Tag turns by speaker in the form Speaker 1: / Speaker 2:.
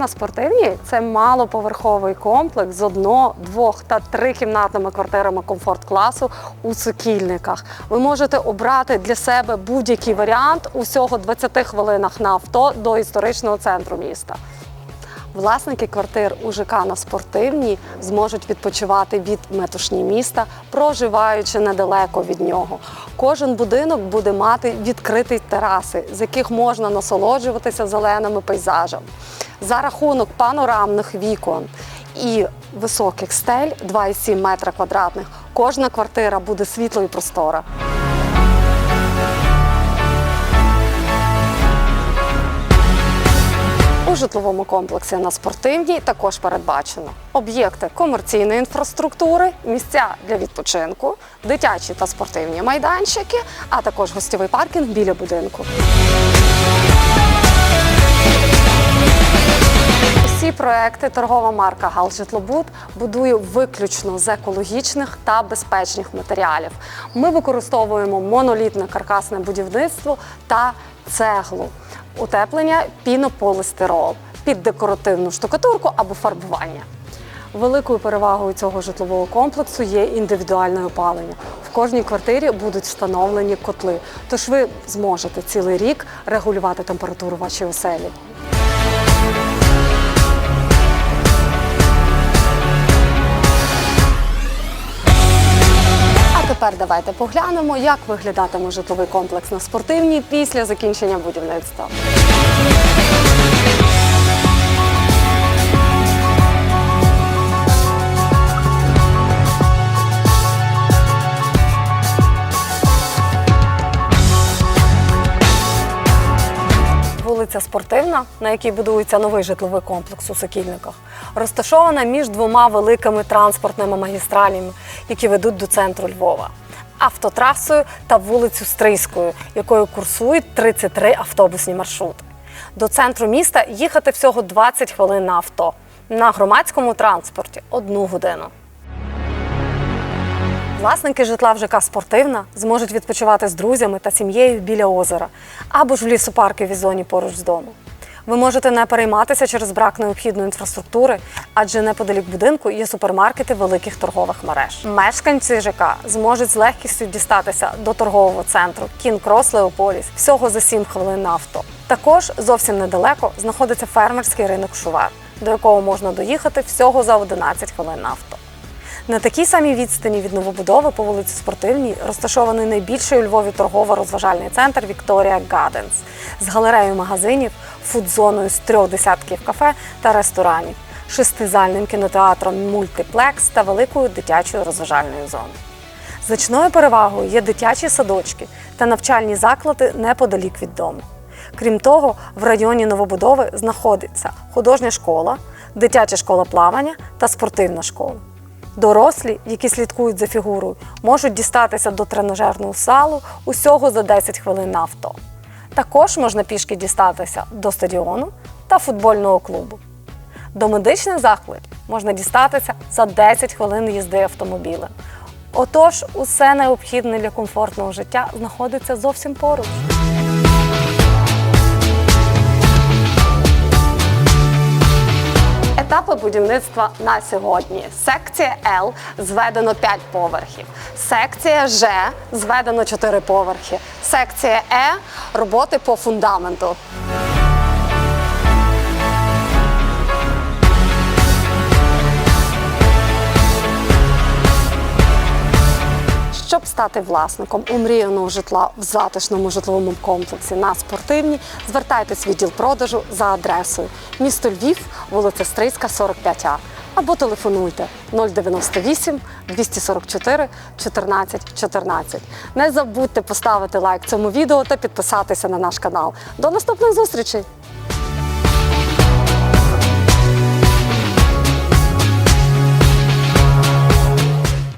Speaker 1: на спортивній це малоповерховий комплекс з одно, двох та трикімнатними квартирами комфорт-класу у Сокільниках. Ви можете обрати для себе будь-який варіант усього 20 хвилинах на авто до історичного центру міста. Власники квартир у ЖК на спортивній зможуть відпочивати від метушні міста, проживаючи недалеко від нього. Кожен будинок буде мати відкриті тераси, з яких можна насолоджуватися зеленими пейзажами. За рахунок панорамних вікон і високих стель 2,7 метра квадратних, кожна квартира буде світло і простора. Житловому комплексі на спортивній також передбачено об'єкти комерційної інфраструктури, місця для відпочинку, дитячі та спортивні майданчики, а також гостєвий паркінг біля будинку. Всі проекти торгова марка Галжитлобуд будує виключно з екологічних та безпечних матеріалів. Ми використовуємо монолітне каркасне будівництво та цеглу, утеплення пінополістирол під декоративну штукатурку або фарбування. Великою перевагою цього житлового комплексу є індивідуальне опалення. В кожній квартирі будуть встановлені котли, тож ви зможете цілий рік регулювати температуру вашої оселі. Тепер давайте поглянемо, як виглядатиме житловий комплекс на спортивній після закінчення будівництва. Вулиця Спортивна, на якій будується новий житловий комплекс у Сокільниках, розташована між двома великими транспортними магістралями, які ведуть до центру Львова. Автотрасою та вулицю Стрийською, якою курсують 33 автобусні маршрути. До центру міста їхати всього 20 хвилин на авто. На громадському транспорті одну годину. Власники житла в ЖК Спортивна зможуть відпочивати з друзями та сім'єю біля озера або ж в лісопарковій зоні поруч з домом. Ви можете не перейматися через брак необхідної інфраструктури, адже неподалік будинку є супермаркети великих торгових мереж. Мешканці ЖК зможуть з легкістю дістатися до торгового центру Кінкрос Леополіс всього за 7 хвилин на авто. Також зовсім недалеко знаходиться фермерський ринок Шувар, до якого можна доїхати всього за 11 хвилин на авто. На такій самій відстані від новобудови по вулиці Спортивній розташований найбільший у Львові торгово-розважальний центр Вікторія Гаденс з галереєю магазинів, фудзоною з трьох десятків кафе та ресторанів, шестизальним кінотеатром Мультиплекс та великою дитячою розважальною зоною. Значною перевагою є дитячі садочки та навчальні заклади неподалік від дому. Крім того, в районі новобудови знаходиться художня школа, дитяча школа плавання та спортивна школа. Дорослі, які слідкують за фігурою, можуть дістатися до тренажерного салу усього за 10 хвилин авто. Також можна пішки дістатися до стадіону та футбольного клубу. До медичних закладів можна дістатися за 10 хвилин їзди автомобілем. Отож, усе необхідне для комфортного життя знаходиться зовсім поруч. Будівництва на сьогодні. Секція Л зведено 5 поверхів. Секція Ж зведено 4 поверхи. Секція Е роботи по фундаменту. Стати власником умріяного житла в затишному житловому комплексі на спортивній, звертайтесь в відділ продажу за адресою місто Львів, вулиця Стрийська, 45А. Або телефонуйте 098 244 14 14. Не забудьте поставити лайк цьому відео та підписатися на наш канал. До наступних зустрічей!